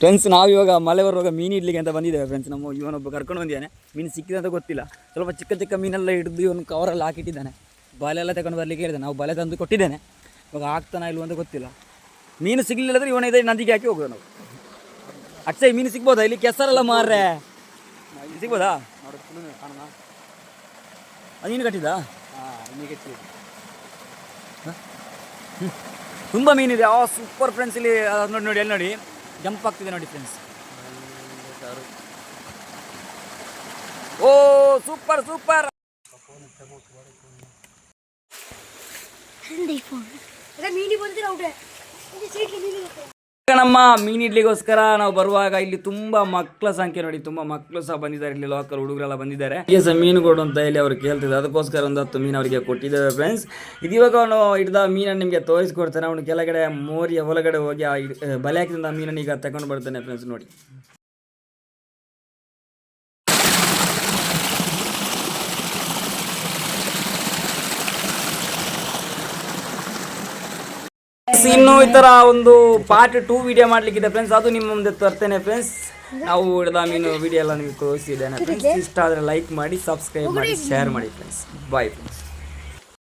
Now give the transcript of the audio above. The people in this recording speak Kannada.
ಫ್ರೆಂಡ್ಸ್ ನಾವು ಇವಾಗ ಮಳೆ ಬರುವಾಗ ಮೀನು ಇಡ್ಲಿಕ್ಕೆ ಅಂತ ಬಂದಿದ್ದೇವೆ ಫ್ರೆಂಡ್ಸ್ ನಮ್ಮ ಇವನೊಬ್ಬ ಕರ್ಕೊಂಡು ಬಂದಿದ್ದಾನೆ. ಮೀನು ಸಿಕ್ಕಿದೆ ಅಂತ ಗೊತ್ತಿಲ್ಲ. ಸ್ವಲ್ಪ ಚಿಕ್ಕ ಚಿಕ್ಕ ಮೀನೆಲ್ಲ ಹಿಡಿದು ಇವನು ಕವರಲ್ಲಿ ಹಾಕಿಟ್ಟಿದ್ದಾನೆ. ಬಲೆ ಎಲ್ಲ ತಗೊಂಡು ಬರಲಿಕ್ಕೆ ಹೇಳಿದೆ. ನಾವು ಬಲೆ ತಂದು ಕೊಟ್ಟಿದ್ದೇನೆ. ಇವಾಗ ಆಗ್ತಾನ ಇಲ್ವ ಅಂತ ಗೊತ್ತಿಲ್ಲ. ಮೀನು ಸಿಗಲಿಲ್ಲ ಅಂದ್ರೆ ಇವನ ಇದೆ ನದಿಗೆ ಹಾಕಿ ಹೋಗೋದು ನಾವು. ಅಕ್ಷಯ್, ಮೀನು ಸಿಗ್ಬೋದಾ? ಇಲ್ಲಿ ಕೆಸರಲ್ಲ ಮಾರ್ರೆ. ಸಿಗ್ಬೋದಾ? ಅದು ಮೀನು ಕಟ್ಟಿದ್ದಾ? ತುಂಬ ಮೀನಿದೆ. ಆ ಸೂಪರ್ ಫ್ರೆಂಡ್ಸ್ ಇಲ್ಲಿ ನೋಡಿ ನೋಡಿ, ಅಲ್ಲಿ ನೋಡಿ. ಜಂಪ್ ಆಗ್ತಿದೆ ನೋಡಿ ಫ್ರೆಂಡ್ಸ್ ಓ ಸೂಪರ್ ಸೂಪರ್ ಮೀನಿ ಬಂದಿರ ಔಟೆ ಸೀಟ್ ಮೀನಿ ನಮ್ಮ ಮೀನು ಇಡ್ಲಿಗೋಸ್ಕರ ನಾವು ಬರುವಾಗ ಇಲ್ಲಿ ತುಂಬಾ ಮಕ್ಕಳ ಸಂಖ್ಯೆ ನೋಡಿ, ತುಂಬಾ ಮಕ್ಕಳು ಸಹ ಬಂದಿದ್ದಾರೆ. ಇಲ್ಲಿ ಲೋಕಲ್ ಹುಡುಗರೆಲ್ಲ ಬಂದಿದ್ದಾರೆ. ಈಗ ಸಹ ಮೀನು ಅಂತ ಇಲ್ಲಿ ಅವ್ರು ಕೇಳ್ತಿದ್ದಾರೆ. ಅದಕ್ಕೋಸ್ಕರ ಒಂದು ಹತ್ತು ಮೀನು ಅವರಿಗೆ ಕೊಟ್ಟಿದ್ದೇವೆ ಫ್ರೆಂಡ್ಸ್ ಇದು ಇವಾಗ ಅವನು ಹಿಡ್ದ ಮೀನನ್ನು ನಿಮಗೆ ತೋರಿಸ್ಕೊಡ್ತಾನೆ. ಅವನು ಕೆಳಗಡೆ ಮೋರಿಯ ಒಳಗಡೆ ಹೋಗಿ ಬಲೆ ಹಾಕಿದ ಮೀನನ್ನು ಈಗ ತಗೊಂಡು ಬರ್ತಾನೆ ಫ್ರೆಂಡ್ಸ್ ನೋಡಿ. ಇನ್ನು ಈ ತರ ಒಂದು ಪಾರ್ಟ್ ಟೂ ವಿಡಿಯೋ ಮಾಡ್ಲಿಕ್ಕಿದೆ ಫ್ರೆಂಡ್ಸ್ ಅದು ನಿಮ್ಮ ಮುಂದೆ ತರ್ತೇನೆ ಫ್ರೆಂಡ್ಸ್ ನಾವು ಹಿಡಿದ ಮೀನು ವಿಡಿಯೋ ಎಲ್ಲ ನಿಮಗೆ ತೋರಿಸಿದ್ದೇನೆ ಫ್ರೆಂಡ್ಸ್ ಇಷ್ಟ ಆದರೆ ಲೈಕ್ ಮಾಡಿ ಸಬ್ಸ್ಕ್ರೈಬ್ ಮಾಡಿ ಶೇರ್ ಮಾಡಿ ಫ್ರೆಂಡ್ಸ್ ಬಾಯ್ ಫ್ರೆಂಡ್ಸ್